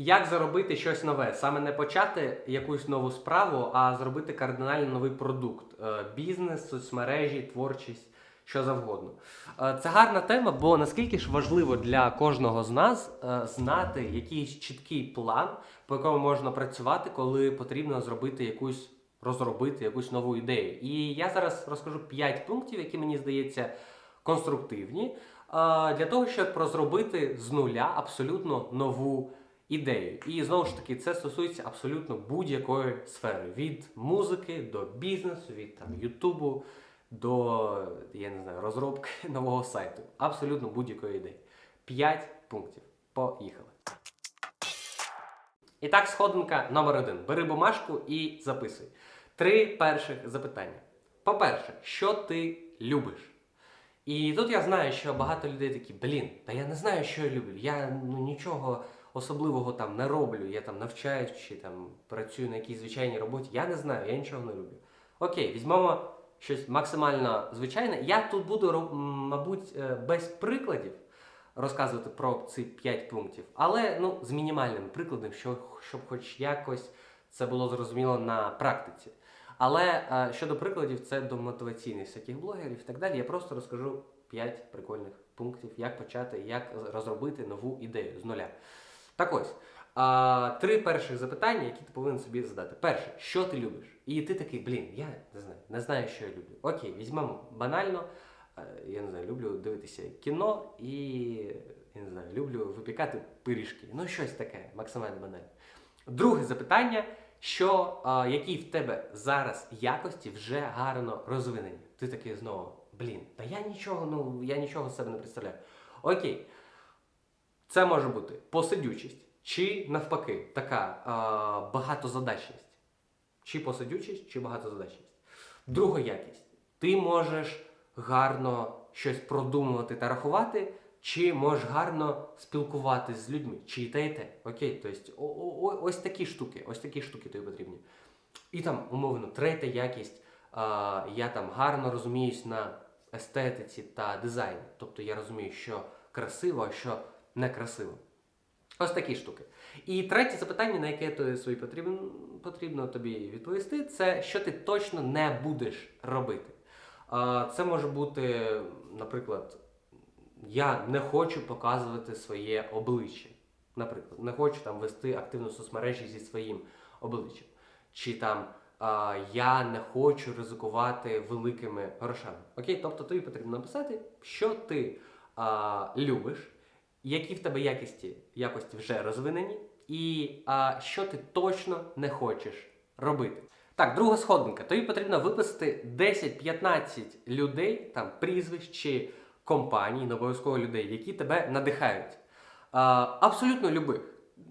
Як заробити щось нове? Саме не почати якусь нову справу, а зробити кардинально новий продукт: Е, бізнес, соцмережі, творчість, що завгодно. Е, Це гарна тема, бо наскільки ж важливо для кожного з нас е, знати якийсь чіткий план, по якому можна працювати, коли потрібно зробити якусь розробити якусь нову ідею. І я зараз розкажу 5 пунктів, які мені здається конструктивні, для того, щоб розробити з нуля абсолютно нову ідею. І знову ж таки, це стосується абсолютно будь-якої сфери: від музики до бізнесу, від там Ютубу до я не знаю, розробки нового сайту. Абсолютно будь-якої ідеї. 5 пунктів. Поїхали. І так, сходинка номер один. Бери бумажку і записуй. Три перших запитання. По-перше, що ти любиш? І тут я знаю, що багато людей такі, блін, та я не знаю, що я люблю. Я ну, нічого особливого там не роблю. Я там навчаюсь чи там працюю на якійсь звичайній роботі. Я не знаю, я нічого не люблю. Окей, візьмемо щось максимально звичайне. Я тут буду, мабуть, е, без прикладів розказувати про ці 5 пунктів, але ну, з мінімальним прикладом, що, щоб хоч якось це було зрозуміло на практиці. Але е, щодо прикладів, це до мотиваційних всяких блогерів і так далі. Я просто розкажу 5 прикольних пунктів, як почати, як розробити нову ідею з нуля. Так ось, а, три перших запитання, які ти повинен собі задати. Перше, що ти любиш? І ти такий, блін, я не знаю, не знаю, що я люблю. Окей, візьмемо банально. Е, Я не знаю, люблю дивитися кіно і я не знаю, люблю випікати пиріжки. Ну, щось таке, максимально банальне. Друге запитання: що, а, які в тебе зараз якості вже гарно розвинені? Ти такий знову, блін, та я нічого, ну я нічого з себе не представляю. Окей, це може бути посидючість, чи навпаки, така а, багатозадачність. Чи посидючість, чи багатозадачність. Друга якість. Ти можеш гарно щось продумувати та рахувати, чи можеш гарно спілкуватись з людьми, чи те, і те. Окей, тобто ось такі штуки, ось такі штуки тобі потрібні. І там, умовно, третя якість. Я там гарно розуміюсь на естетиці та дизайні. Тобто я розумію, що красиво, що некрасиво. Ось такі штуки. І третє запитання, на яке тобі собі потрібно, потрібно тобі відповісти, це що ти точно не будеш робити. Це може бути, наприклад, я не хочу показувати своє обличчя. Наприклад, не хочу там вести активну соцмережі зі своїм обличчям. Чи там я не хочу ризикувати великими грошами. Окей, тобто тобі потрібно написати, що ти любиш, які в тебе якості, якості вже розвинені, і а, що ти точно не хочеш робити. Так, друга сходинка. Тобі потрібно виписати 10-15 людей, там прізвищ чи компаній, не обов'язково людей, які тебе надихають. А, абсолютно любих.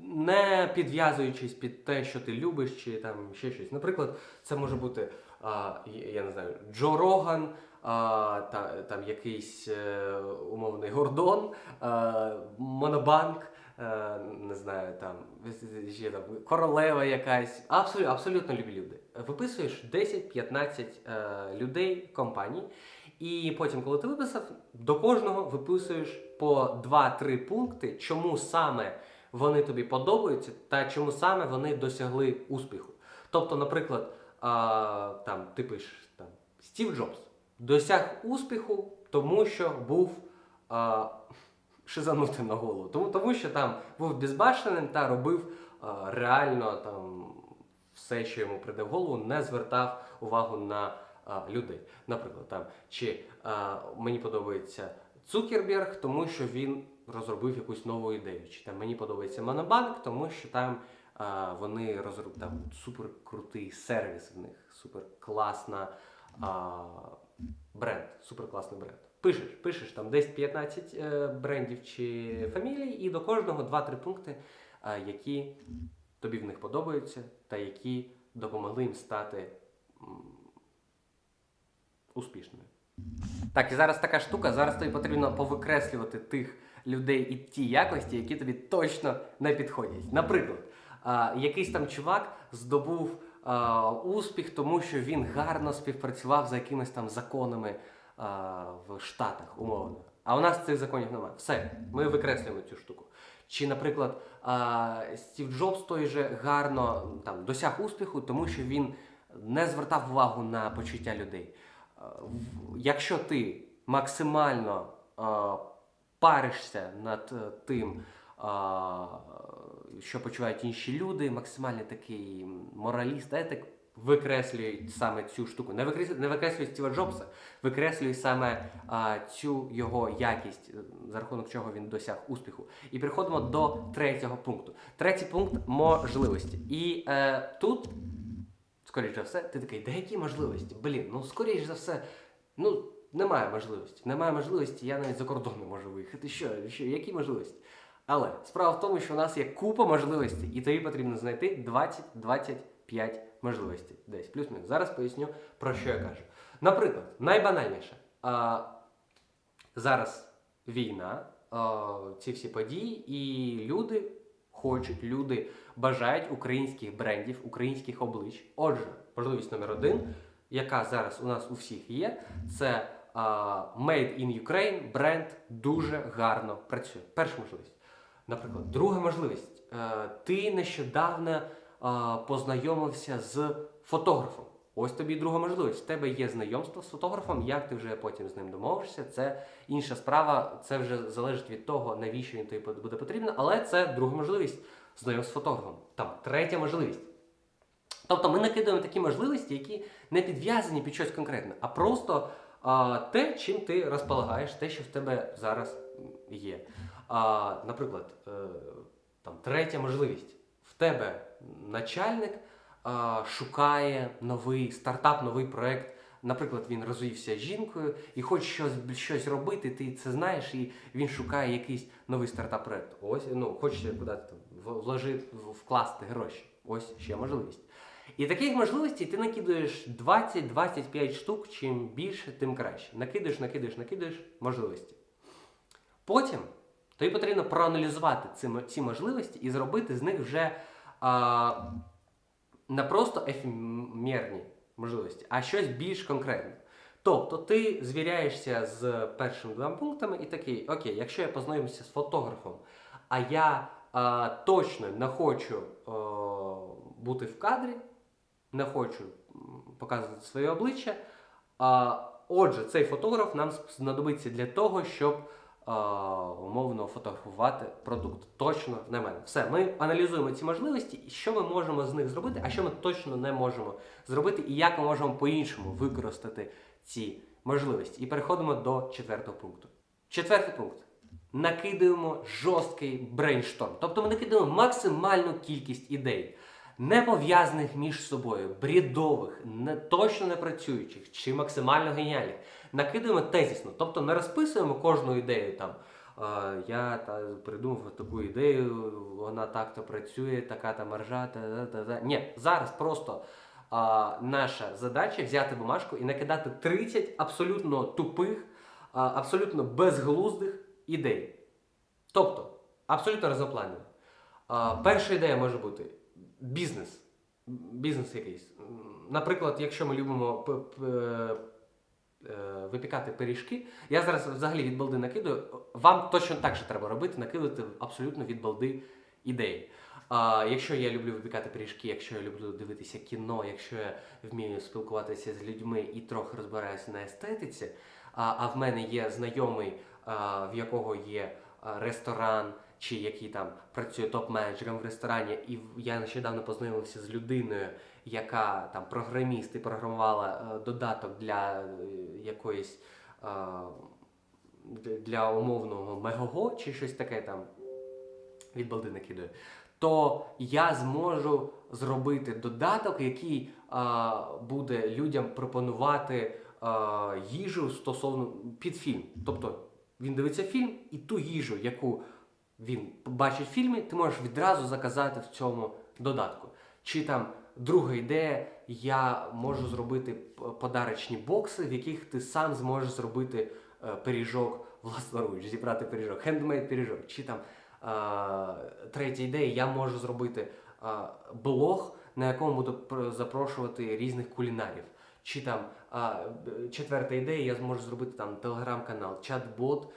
Не підв'язуючись під те, що ти любиш, чи там ще щось. Наприклад, це може бути, а, я не знаю, Джо Роган, а, та, там якийсь е, умовний Гордон, а, Монобанк, е, не знаю, там, ще там королева якась. Абсолютно, абсолютно любі люди. Виписуєш 10-15 е, людей, компаній, і потім, коли ти виписав, до кожного виписуєш по 2-3 пункти, чому саме вони тобі подобаються та чому саме вони досягли успіху. Тобто, наприклад, а, там ти пишеш там Стів Джобс досяг успіху, тому що був а, шизанутим на голову. Тому, тому що там був безбашеним та робив а, реально там все, що йому прийде в голову, не звертав увагу на а, людей. Наприклад, там чи а, мені подобається Цукерберг, тому що він розробив якусь нову ідею. Чи там мені подобається Монобанк, тому що там вони розробили там супер крутий сервіс в них, супер класна бренд, супер класний бренд. Пишеш, пишеш там десь 15 е, брендів чи фамілій, і до кожного 2-3 пункти, е, які тобі в них подобаються, та які допомогли їм стати успішними. Так, і зараз така штука, зараз тобі потрібно повикреслювати тих людей і ті якості, які тобі точно не підходять. Наприклад, а, якийсь там чувак здобув успіх, тому що він гарно співпрацював за якимись там законами в Штатах, умовно. А у нас цих законів немає. Все, ми викреслюємо цю штуку. Чи, наприклад, Стів Джобс той же гарно там, досяг успіху, тому що він не звертав увагу на почуття людей. Якщо ти максимально паришся над е, тим, що почувають інші люди, максимально такий мораліст, етик, викреслює саме цю штуку. Не викреслює, не викреслює Стіва Джобса, викреслює саме а, цю його якість, е, за рахунок чого він досяг успіху. І переходимо до третього пункту. Третій пункт можливості. І е, тут, скоріш за все, ти такий, де які можливості? Блін, ну скоріш за все, ну. Немає можливості. Немає можливості, я навіть за кордон не можу виїхати. Що, що які можливості? Але справа в тому, що у нас є купа можливостей, і тобі потрібно знайти 20-25 можливостей. Десь плюс-мінус. Зараз поясню, про що я кажу. Наприклад, найбанальніше. А, зараз війна, а, ці всі події, і люди хочуть, люди бажають українських брендів, українських облич. Отже, можливість номер один, яка зараз у нас у всіх є, це а, Made in Ukraine бренд дуже гарно працює. Перша можливість. Наприклад, друга можливість. Е, Ти нещодавно е, познайомився з фотографом. Ось тобі друга можливість. В тебе є знайомство з фотографом, як ти вже потім з ним домовишся, це інша справа, це вже залежить від того, навіщо він тобі буде потрібно, але це друга можливість знайомство з фотографом. Там третя можливість. Тобто ми накидаємо такі можливості, які не підв'язані під щось конкретне, а просто а, те, чим ти розполагаєш, те, що в тебе зараз є. А, наприклад, е, там третя можливість. В тебе начальник а, шукає новий стартап, новий проект. Наприклад, він розвівся з жінкою і хоче щось, щось робити, ти це знаєш, і він шукає якийсь новий стартап проект. Ось, ну, хоче куди вложити, вкласти гроші. Ось ще можливість. І таких можливостей ти накидаєш 20-25 штук, чим більше, тим краще. Накидаєш, накидаєш, накидаєш можливості. Потім тобі потрібно проаналізувати ці, ці можливості і зробити з них вже а, не просто ефемерні можливості, а щось більш конкретне. Тобто ти звіряєшся з першими двома пунктами і такий, окей, якщо я познайомився з фотографом, а я а, точно не хочу а, бути в кадрі, не хочу показувати своє обличчя. А, отже, цей фотограф нам знадобиться для того, щоб умовно фотографувати продукт. Точно не мене. Все, ми аналізуємо ці можливості, і що ми можемо з них зробити, а що ми точно не можемо зробити, і як ми можемо по-іншому використати ці можливості. І переходимо до четвертого пункту. Четвертий пункт. Накидаємо жорсткий брейншторм. Тобто ми накидаємо максимальну кількість ідей, не пов'язаних між собою, брідових, не точно не працюючих чи максимально геніальних. Накидаємо тезісно, тобто не розписуємо кожну ідею там. «А, Я та, придумав таку ідею, вона так-то працює, така та маржа, та, та, та, та. Ні, зараз просто а, наша задача взяти бумажку і накидати 30 абсолютно тупих, а, абсолютно безглуздих ідей. Тобто, абсолютно рознопланові. А, перша ідея може бути бізнес. Бізнес якийсь. Наприклад, якщо ми любимо е, випікати пиріжки, я зараз взагалі від балди накидаю. Вам точно так же треба робити, накидати абсолютно від балди ідеї. А, якщо я люблю випікати пиріжки, якщо я люблю дивитися кіно, якщо я вмію спілкуватися з людьми і трохи розбираюся на естетиці, а, а в мене є знайомий, а, в якого є ресторан, чи який там працює топ-менеджером в ресторані, і я нещодавно познайомився з людиною, яка там програміст і програмувала е, додаток для е, якоїсь е, для- умовного мегого чи щось таке там від балди накидаю, то я зможу зробити додаток, який а, буде людям пропонувати а, їжу стосовно під фільм. Тобто він дивиться фільм, і ту їжу, яку він бачить в фільмі, ти можеш відразу заказати в цьому додатку. Чи там друга ідея, я можу зробити подарочні бокси, в яких ти сам зможеш зробити е, пиріжок власноруч, зібрати пиріжок, хендмейд пиріжок. Чи там е, третя ідея, я можу зробити е, блог, на якому буду запрошувати різних кулінарів. Чи там четверта ідея, я зможу зробити там телеграм-канал, чат-бот,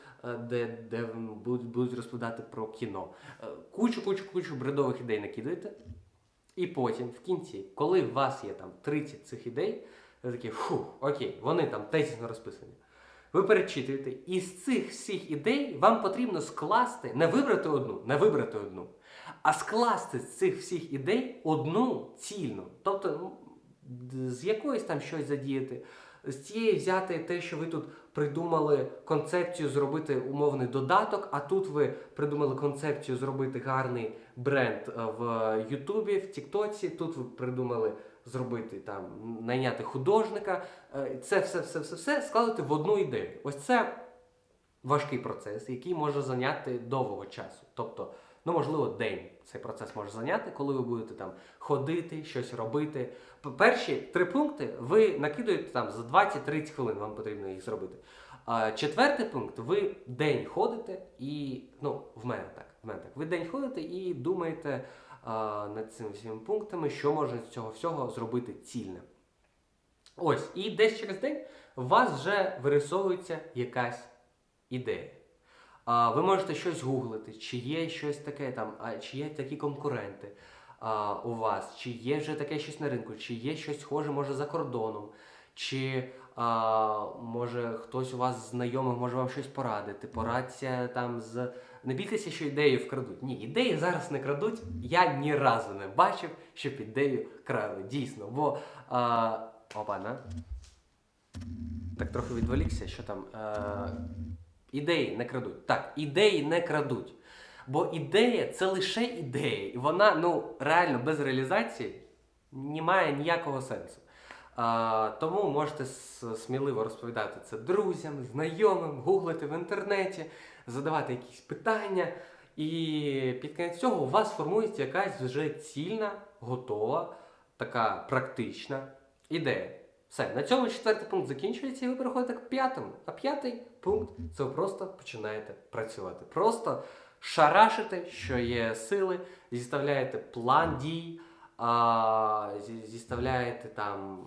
де, де будуть, розповідати про кіно. Кучу, кучу, кучу бредових ідей накидаєте. І потім, в кінці, коли у вас є там 30 цих ідей, ви такі, фу, окей, вони там тезісно розписані. Ви перечитуєте, і з цих всіх ідей вам потрібно скласти, не вибрати одну, не вибрати одну, а скласти з цих всіх ідей одну цільну. Тобто, з якоїсь там щось задіяти, з цієї взяти те, що ви тут придумали концепцію зробити умовний додаток, а тут ви придумали концепцію зробити гарний бренд е, в Ютубі, в Тіктоці, тут ви придумали зробити там, найняти художника. Е, Це все, все, все, все складати в одну ідею. Ось це важкий процес, який може зайняти довго часу. Тобто, ну можливо, день цей процес може зайняти, коли ви будете там ходити, щось робити. Перші три пункти ви накидуєте там за 20-30 хвилин, вам потрібно їх зробити. А четвертий пункт, ви день ходите і, ну, в мене так, в мене так. Ви день ходите і думаєте а, над цими всіма пунктами, що може з цього всього зробити цільне. Ось, і десь через день у вас вже вирисовується якась ідея. А, ви можете щось гуглити, чи є щось таке там, а, чи є такі конкуренти а, у вас, чи є вже таке щось на ринку, чи є щось схоже, може, за кордоном, чи а, може хтось у вас з знайомих може вам щось порадити, порадься там з. Не бійтеся, що ідеї вкрадуть. Ні, ідеї зараз не крадуть. Я ні разу не бачив, щоб ідею крали. Дійсно. Бо. А, опа, на. Так трохи відволікся, що там. Е, ідеї не крадуть. Так, ідеї не крадуть. Бо ідея це лише ідея. І вона, ну, реально без реалізації не має ніякого сенсу. А, тому можете сміливо розповідати це друзям, знайомим, гуглити в інтернеті, задавати якісь питання. І під кінець цього у вас формується якась вже цільна, готова, така практична ідея. Все, на цьому четвертий пункт закінчується, і ви переходите к п'ятому. А п'ятий пункт це ви просто починаєте працювати. Просто шарашите, що є сили, зіставляєте план дій, а, зі- зіставляєте там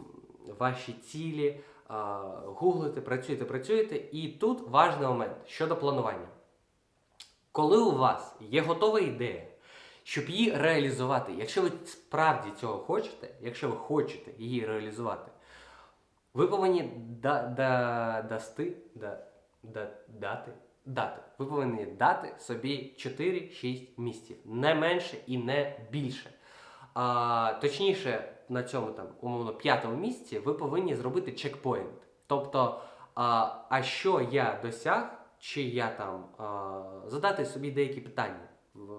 ваші цілі, а, гуглите, працюєте, працюєте. І тут важний момент щодо планування. Коли у вас є готова ідея, щоб її реалізувати, якщо ви справді цього хочете, якщо ви хочете її реалізувати, ви повинні да, да, дасти, да, да, дати, дати. Ви повинні дати собі 4-6 місяців. Не менше і не більше. А, точніше, на цьому там, умовно, п'ятому місці ви повинні зробити чекпоінт. Тобто, а, а що я досяг, чи я там а, задати собі деякі питання в,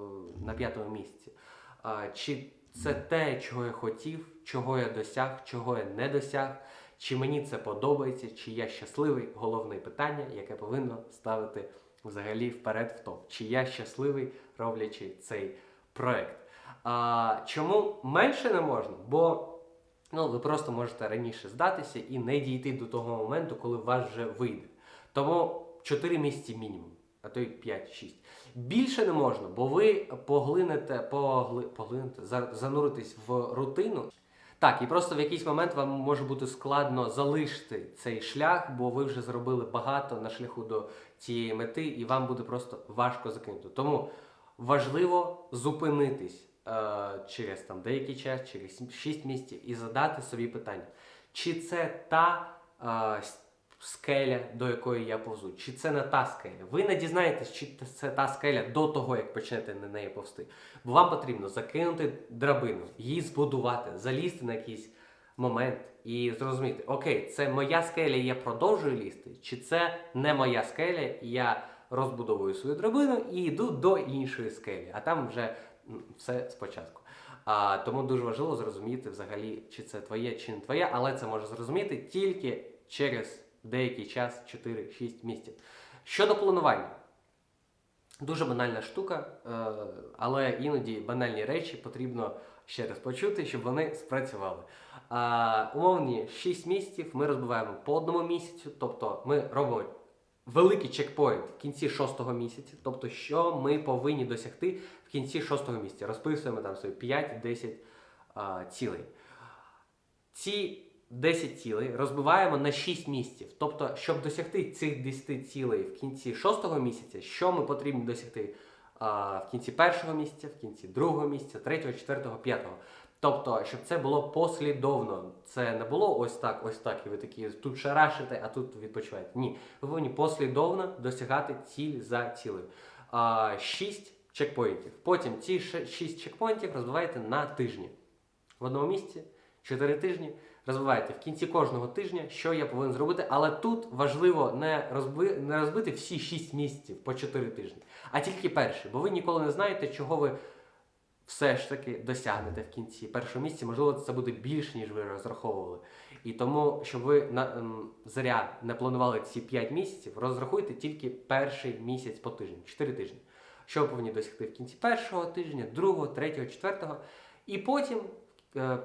на п'ятому місці. А, чи це те, чого я хотів, чого я досяг, чого я не досяг, чи мені це подобається, чи я щасливий головне питання, яке повинно ставити взагалі вперед в топ. Чи я щасливий, роблячи цей проект. А, чому менше не можна? Бо ну, ви просто можете раніше здатися і не дійти до того моменту, коли вас вже вийде. Тому 4 місяці мінімум, а то й 5-6. Більше не можна, бо ви поглинете, погли, поглинете зануритесь в рутину. Так, і просто в якийсь момент вам може бути складно залишити цей шлях, бо ви вже зробили багато на шляху до цієї мети, і вам буде просто важко закинути. Тому важливо зупинитись е, через там деякий час, через 6 місяців, і задати собі питання, чи це та е, скеля, до якої я повзу, чи це не та скеля. Ви не дізнаєтесь, чи це та скеля до того, як почнете на неї повсти. Бо вам потрібно закинути драбину, її збудувати, залізти на якийсь момент і зрозуміти, окей, це моя скеля, і я продовжую лізти, чи це не моя скеля, і я розбудовую свою драбину і йду до іншої скелі, а там вже все спочатку. А, тому дуже важливо зрозуміти взагалі, чи це твоє, чи не твоє, але це може зрозуміти тільки через деякий час 4-6 місяців. Щодо планування. Дуже банальна штука, е, але іноді банальні речі потрібно ще раз почути, щоб вони спрацювали. Умовні 6 місяців ми розбиваємо по одному місяцю, тобто ми робимо великий чекпоінт в кінці шостого місяця, тобто, що ми повинні досягти в кінці шостого місяця. Розписуємо там собі 5-10 цілей. Ці 10 цілей розбиваємо на 6 місяців. Тобто, щоб досягти цих 10 цілей в кінці 6 місяця, що ми потрібно досягти а, в кінці першого місяця, в кінці другого місяця, третього, четвертого, п'ятого. Тобто, щоб це було послідовно. Це не було ось так, ось так, і ви такі тут шарашите, а тут відпочиваєте. Ні, ви повинні послідовно досягати ціль за цілею. А, шість чекпоінтів. Потім ці ше- шість чекпоінтів розбиваєте на тижні. В одному місці 4 тижні. Розбиваєте в кінці кожного тижня, що я повинен зробити. Але тут важливо не, розби... не розбити всі 6 місяців по 4 тижні, а тільки перший. Бо ви ніколи не знаєте, чого ви все ж таки досягнете в кінці першого місяця. Можливо, це буде більше, ніж ви розраховували. І тому, щоб ви на ем, зря не планували ці 5 місяців, розрахуйте тільки перший місяць по тижню, 4 тижні. Що ви повинні досягти в кінці першого тижня, другого, третього, четвертого. І потім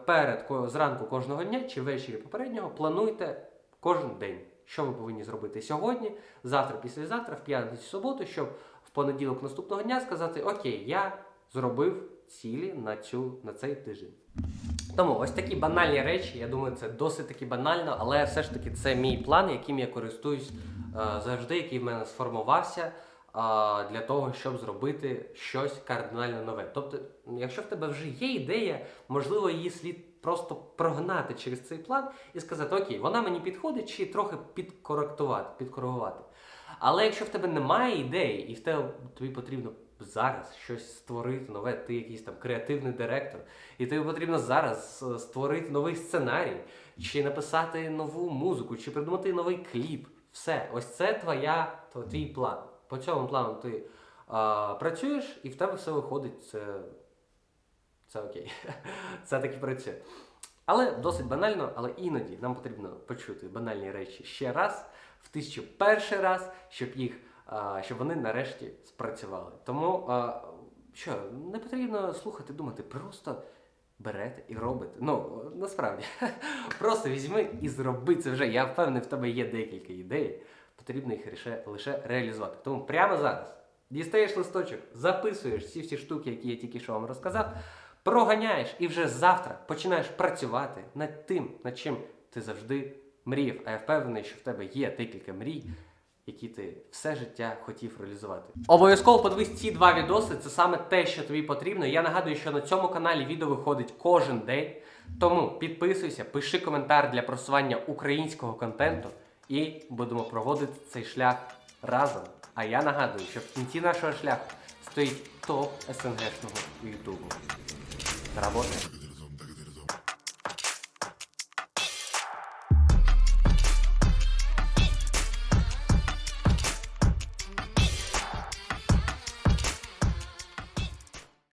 перед зранку кожного дня чи ввечері попереднього плануйте кожен день, що ви повинні зробити сьогодні, завтра, післязавтра, в п'ятницю, суботу, щоб в понеділок наступного дня сказати: Окей, я зробив цілі на цю на цей тиждень. Тому ось такі банальні речі. Я думаю, це досить таки банально, але все ж таки це мій план, яким я користуюсь е, завжди, який в мене сформувався для того, щоб зробити щось кардинально нове. Тобто, якщо в тебе вже є ідея, можливо, її слід просто прогнати через цей план і сказати: Окей, вона мені підходить, чи трохи підкоректувати, підкоригувати. Але якщо в тебе немає ідеї, і в тебе тобі потрібно зараз щось створити нове, ти якийсь там креативний директор, і тобі потрібно зараз е, створити новий сценарій, чи написати нову музику, чи придумати новий кліп. Все, ось це твоя, твій план. По цьому плану ти а, працюєш, і в тебе все виходить. Це, це окей. Це таки працює. Але досить банально, але іноді нам потрібно почути банальні речі ще раз, в тисячу перший раз, щоб їх, а, щоб вони нарешті спрацювали. Тому а, що, не потрібно слухати, думати, просто берете і робите. Ну, насправді, просто візьми і зроби це вже. Я впевнений, в тебе є декілька ідей, потрібно їх лише, реалізувати. Тому прямо зараз дістаєш листочок, записуєш всі всі штуки, які я тільки що вам розказав, проганяєш і вже завтра починаєш працювати над тим, над чим ти завжди мріяв. А я впевнений, що в тебе є декілька мрій, які ти все життя хотів реалізувати. Обов'язково подивись ці два відоси. Це саме те, що тобі потрібно. Я нагадую, що на цьому каналі відео виходить кожен день. Тому підписуйся, пиши коментар для просування українського контенту і будемо проводити цей шлях разом. А я нагадую, що в кінці нашого шляху стоїть топ СНГшного Ютубу. Работаємо.